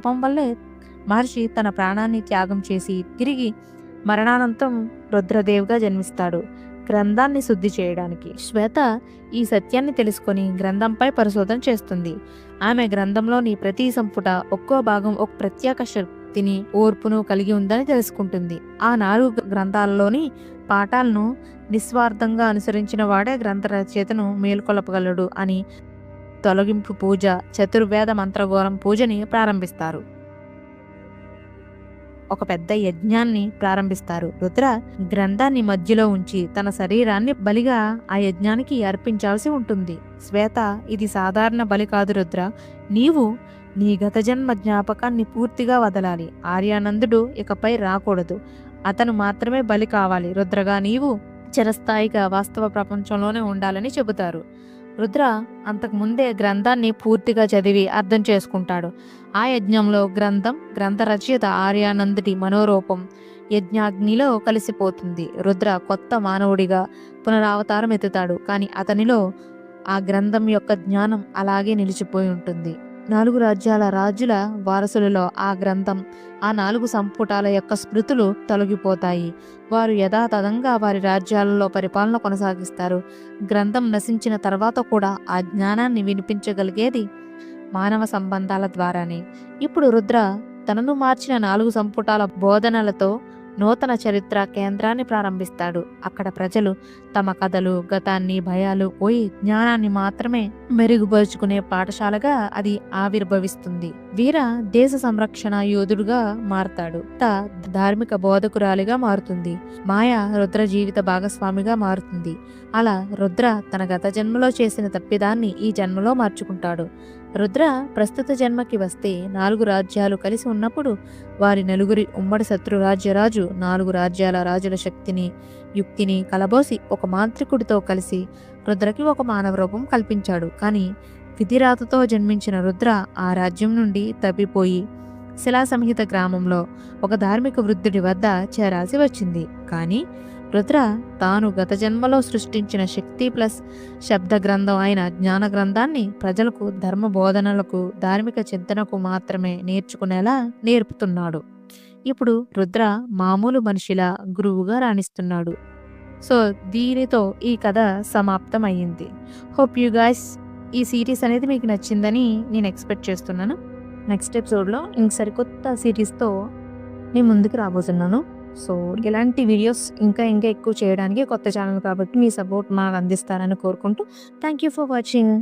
పాపం వల్లే మహర్షి తన ప్రాణాన్ని త్యాగం చేసి తిరిగి మరణానంతం రుద్రదేవ్గా జన్మిస్తాడు గ్రంథాన్ని శుద్ధి చేయడానికి. శ్వేత ఈ సత్యాన్ని తెలుసుకొని గ్రంథంపై పరిశోధన చేస్తుంది. ఆమె గ్రంథంలోని ప్రతి సంపుట ఒక్కో భాగం ఒక ప్రత్యేక శక్తిని ఓర్పును కలిగి ఉందని తెలుసుకుంటుంది. ఆ నాలుగు గ్రంథాలలోని పాఠాలను నిస్వార్థంగా అనుసరించిన వాడే గ్రంథ రచయితను మేల్కొలపగలడు అని తొలగింపు పూజ చతుర్వేద మంత్రఘోరం పూజని ప్రారంభిస్తారు. ఒక పెద్ద యజ్ఞాన్ని ప్రారంభిస్తారు. రుద్ర గ్రంథాన్ని మధ్యలో ఉంచి తన శరీరాన్ని బలిగా ఆ యజ్ఞానికి అర్పించాల్సి ఉంటుంది. శ్వేత ఇది సాధారణ బలి కాదు రుద్ర. నీవు నీ గత జన్మ జ్ఞాపకాన్ని పూర్తిగా వదలాలి. ఆర్యానందుడు ఇకపై రాకూడదు. అతను మాత్రమే బలి కావాలి. రుద్రగా నీవు చిరస్థాయిగా వాస్తవ ప్రపంచంలోనే ఉండాలని చెబుతారు. రుద్ర అంతకు ముందే గ్రంథాన్ని పూర్తిగా చదివి అర్థం చేసుకుంటాడు. ఆ యజ్ఞంలో గ్రంథం గ్రంథ రచయిత ఆర్యానందుడి మనోరూపం యజ్ఞాగ్నిలో కలిసిపోతుంది. రుద్ర కొత్త మానవుడిగా పునరావతారం ఎత్తుతాడు కానీ అతనిలో ఆ గ్రంథం యొక్క జ్ఞానం అలాగే నిలిచిపోయి ఉంటుంది. నాలుగు రాజ్యాల రాజుల వారసులలో ఆ గ్రంథం. ఆ నాలుగు సంపుటాల యొక్క స్మృతులు తొలగిపోతాయి. వారు యథాతథంగా వారి రాజ్యాలలో పరిపాలన కొనసాగిస్తారు. గ్రంథం నశించిన తర్వాత కూడా ఆ జ్ఞానాన్ని వినిపించగలిగేది మానవ సంబంధాల ద్వారానే. ఇప్పుడు రుద్ర తనను మార్చిన నాలుగు సంపుటాల బోధనలతో నూతన చరిత్ర కేంద్రాన్ని ప్రారంభిస్తాడు. అక్కడ ప్రజలు తమ కథలు గతాన్ని భయాలు పోయి జ్ఞానాన్ని మాత్రమే మెరుగుపరుచుకునే పాఠశాలగా అది ఆవిర్భవిస్తుంది. వీర దేశ సంరక్షణ యోధుడుగా మారతాడు. త ధార్మిక బోధకురాలిగా మారుతుంది. మాయ రుద్ర జీవిత భాగస్వామిగా మారుతుంది. అలా రుద్ర తన గత జన్మలో చేసిన తప్పిదాన్ని ఈ జన్మలో మార్చుకుంటాడు. రుద్ర ప్రస్తుత జన్మకి వస్తే నాలుగు రాజ్యాలు కలిసి ఉన్నప్పుడు వారి నలుగురి ఉమ్మడి శత్రు రాజ్యరాజు నాలుగు రాజ్యాల రాజుల శక్తిని యుక్తిని కలబోసి ఒక మాంత్రికుడితో కలిసి రుద్రకి ఒక మానవ రూపం కల్పించాడు. కానీ విధిరాతతో జన్మించిన రుద్ర ఆ రాజ్యం నుండి తప్పిపోయి శిలా సంహిత గ్రామంలో ఒక ధార్మిక వృద్ధుడి వద్ద చేరాల్సి వచ్చింది. కానీ రుద్ర తాను గత జన్మలో సృష్టించిన శక్తి ప్లస్ శబ్ద గ్రంథం అయిన జ్ఞాన గ్రంథాన్ని ప్రజలకు ధర్మ బోధనలకు ధార్మిక చింతనకు మాత్రమే నేర్చుకునేలా నేర్పుతున్నాడు. ఇప్పుడు రుద్ర మామూలు మనిషిలా గురువుగా రాణిస్తున్నాడు. సో దీనితో ఈ కథ సమాప్తం అయ్యింది హోప్ యూ గైస్ ఈ సిరీస్ అనేది మీకు నచ్చిందని నేను ఎక్స్పెక్ట్ చేస్తున్నాను. నెక్స్ట్ ఎపిసోడ్లో ఇంక సరికొత్త సిరీస్తో నేను ముందుకు రాబోతున్నాను. సో ఇలాంటి వీడియోస్ ఇంకా ఇంకా ఎక్కువ చేయడానికి కొత్త ఛానల్ కాబట్టి మీ సపోర్ట్ మాకు అందిస్తారని కోరుకుంటూ థ్యాంక్ యూ ఫర్ వాచింగ్